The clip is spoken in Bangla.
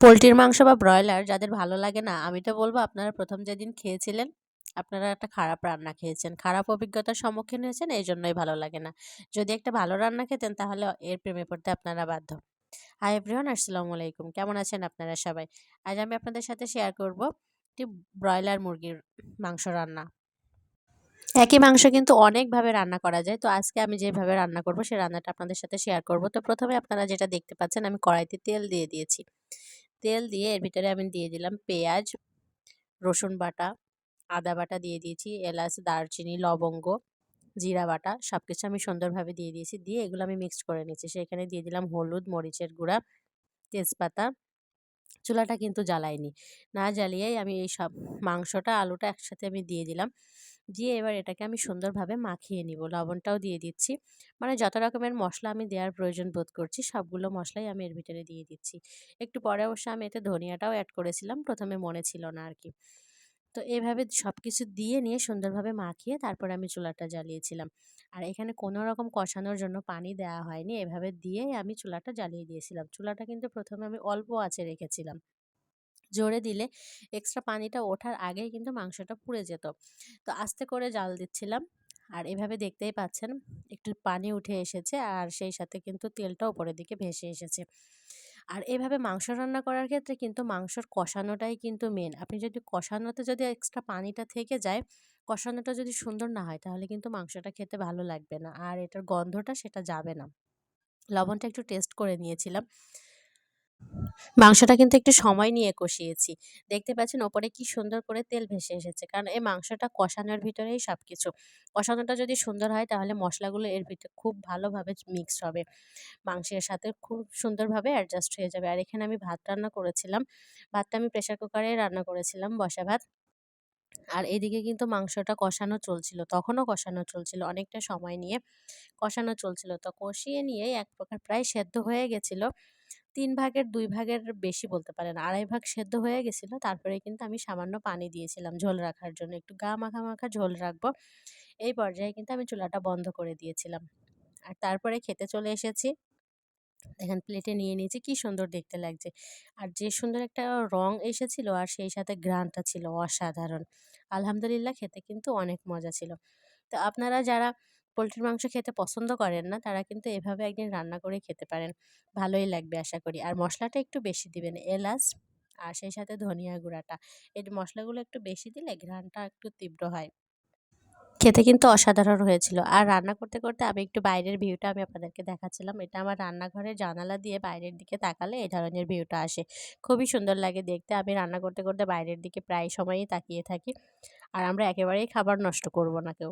পোল্ট্রির মাংস বা ব্রয়লার যাদের ভালো লাগে না, আমি তো বলব আপনারা প্রথম যেদিন খেয়েছিলেন, আপনারা একটা খারাপ রান্না খেয়েছেন। খারাপ অভিজ্ঞতার সম্মুখীন হয়েছেন এই জন্যই ভালো লাগে না। যদি একটা ভালো রান্না খেতেন, তাহলে এর প্রেমে পড়তে আপনারা বাধ্য। হাই এভরিওয়ান আসসালামু আলাইকুম। কেমন আছেন আপনারা সবাই? আজ আমি আপনাদের সাথে শেয়ার করব একটি ব্রয়লার মুরগির মাংস রান্না। একই মাংস কিন্তু অনেকভাবে রান্না করা যায়, তো আজকে আমি যেভাবে রান্না করব সেই রান্নাটা আপনাদের সাথে শেয়ার করব। তো প্রথমে আপনারা যেটা দেখতে পাচ্ছেন, আমি কড়াইতে তেল দিয়ে দিয়েছি। তেল দিয়ে এর ভিতরে আমি দিয়ে দিলাম পেঁয়াজ, রসুন বাটা, আদা বাটা দিয়ে দিয়েছি, এলাচ, দারচিনি, লবঙ্গ, জিরা বাটা সব কিছু আমি সুন্দরভাবে দিয়ে দিয়েছি। দিয়ে এগুলো আমি মিক্সড করে নিচ্ছি সেখানে দিয়ে দিলাম হলুদ, মরিচের গুঁড়া, তেজপাতা। চুলাটা কিন্তু জ্বালাইনি না জ্বালিয়েই আমি এই সব মাংসটা, আলুটা একসাথে আমি দিয়ে দিলাম। দিয়ে এবার এটাকে আমি সুন্দরভাবে মাখিয়ে নিব। লবণটাও দিয়ে দিচ্ছি। মানে যত রকমের মশলা আমি দেওয়ার প্রয়োজন বোধ করছি, সবগুলো মশলাই আমি এর ভিতরে দিয়ে দিচ্ছি। একটু পরে অবশ্য আমি এতে ধনিয়াটাও অ্যাড করেছিলাম, প্রথমে মনে ছিল না আর কি। তো এভাবে সব কিছু দিয়ে নিয়ে সুন্দরভাবে মাখিয়ে তারপরে আমি চুলাটা জ্বালিয়েছিলাম। আর এখানে কোনো রকম কষানোর জন্য পানি দেওয়া হয়নি। এভাবে দিয়েই আমি চুলাটা জ্বালিয়ে দিয়েছিলাম। চুলাটা কিন্তু প্রথমে আমি অল্প আঁচে রেখেছিলাম। জোরে দিলে এক্সট্রা পানিটা ওঠার আগেই কিন্তু মাংসটা পুড়ে যেত। তো আস্তে করে জাল দিচ্ছিলাম। আর এভাবে দেখতেই পাচ্ছেন, একটু পানি উঠে এসেছে আর সেই সাথে কিন্তু তেলটা উপরের দিকে ভেসে এসেছে। আর এভাবে মাংস রান্না করার ক্ষেত্রে কিন্তু মাংসর কষানোটাই কিন্তু মেন আপনি যদি কষানোতে যদি এক্সট্রা পানিটা থেকে যায়, কষানোটা যদি সুন্দর না হয়, তাহলে কিন্তু মাংসটা খেতে ভালো লাগবে না। আর এটার গন্ধটা সেটা যাবে না। লবণটা একটু টেস্ট করে নিয়েছিলাম। মাংসটা কিন্তু একটু সময় নিয়ে কষিয়েছি। দেখতে পাচ্ছেন ওপরে কি সুন্দর করে তেল ভেসে এসেছে। কারণ এই মাংসটা কষানোর ভিতরেই সব কিছু কষানোটা যদি সুন্দর হয় তাহলে মশলাগুলো এর ভিতরে খুব ভালোভাবে মিক্সড হবে। মাংসের সাথে খুব সুন্দরভাবে অ্যাডজাস্ট হয়ে যাবে। আর এখানে আমি ভাত রান্না করেছিলাম। ভাতটা আমি প্রেশার কুকারে রান্না করেছিলাম বসা ভাত। আর এদিকে কিন্তু মাংসটা কষানো চলছিল। তখনও কষানো চলছিল অনেকটা সময় নিয়ে। কষানো চলছিল। তো কষিয়ে নিয়ে এক প্রকার প্রায় সেদ্ধ হয়ে গেছিল। তিন ভাগের দুই ভাগের বেশি বলতে পারেন। আড়াই ভাগ সেদ্ধ হয়ে গেছিল, তারপরে কিন্তু আমি সামান্য পানি দিয়েছিলাম ঝোল রাখার জন্য। একটু গা মাখা মাখা ঝোল রাখব। এই পর্যায়ে কিন্তু আমি চুলাটা বন্ধ করে দিয়েছিলাম। আর তারপরে খেতে চলে এসেছি। দেখেন প্লেটে নিয়ে নিয়েছি, কি সুন্দর দেখতে লাগছে। আর যে সুন্দর একটা রং এসেছিল আর সেই সাথে গ্রানটা ছিল অসাধারণ। আলহামদুলিল্লাহ খেতে কিন্তু অনেক মজা ছিল। তো আপনারা যারা পোলট্রির মাংস খেতে পছন্দ করেন না, তারা কিন্তু এভাবে একদিন রান্না করে খেতে পারেন। ভালোই লাগবে আশা করি। আর মশলাটা একটু বেশি দিবেন, এলাচ আর সেই সাথে ধনিয়া গুঁড়াটা। এই মশলাগুলো একটু বেশি দিলে ঘ্রাণটা একটু তীব্র হয়। খেতে কিন্তু অসাধারণ হয়েছিল। আর রান্না করতে করতে আমি একটু বাইরের ভিউটা আমি আপনাদেরকে দেখাচ্ছিলাম। এটা আমার রান্নাঘরের জানালা দিয়ে বাইরের দিকে তাকালে এই ধরনের ভিউটা আসে। খুবই সুন্দর লাগে দেখতে। আমি রান্না করতে করতে বাইরের দিকে প্রায় সময়ই তাকিয়ে থাকি। আর আমরা একেবারেই খাবার নষ্ট করব না কেউ।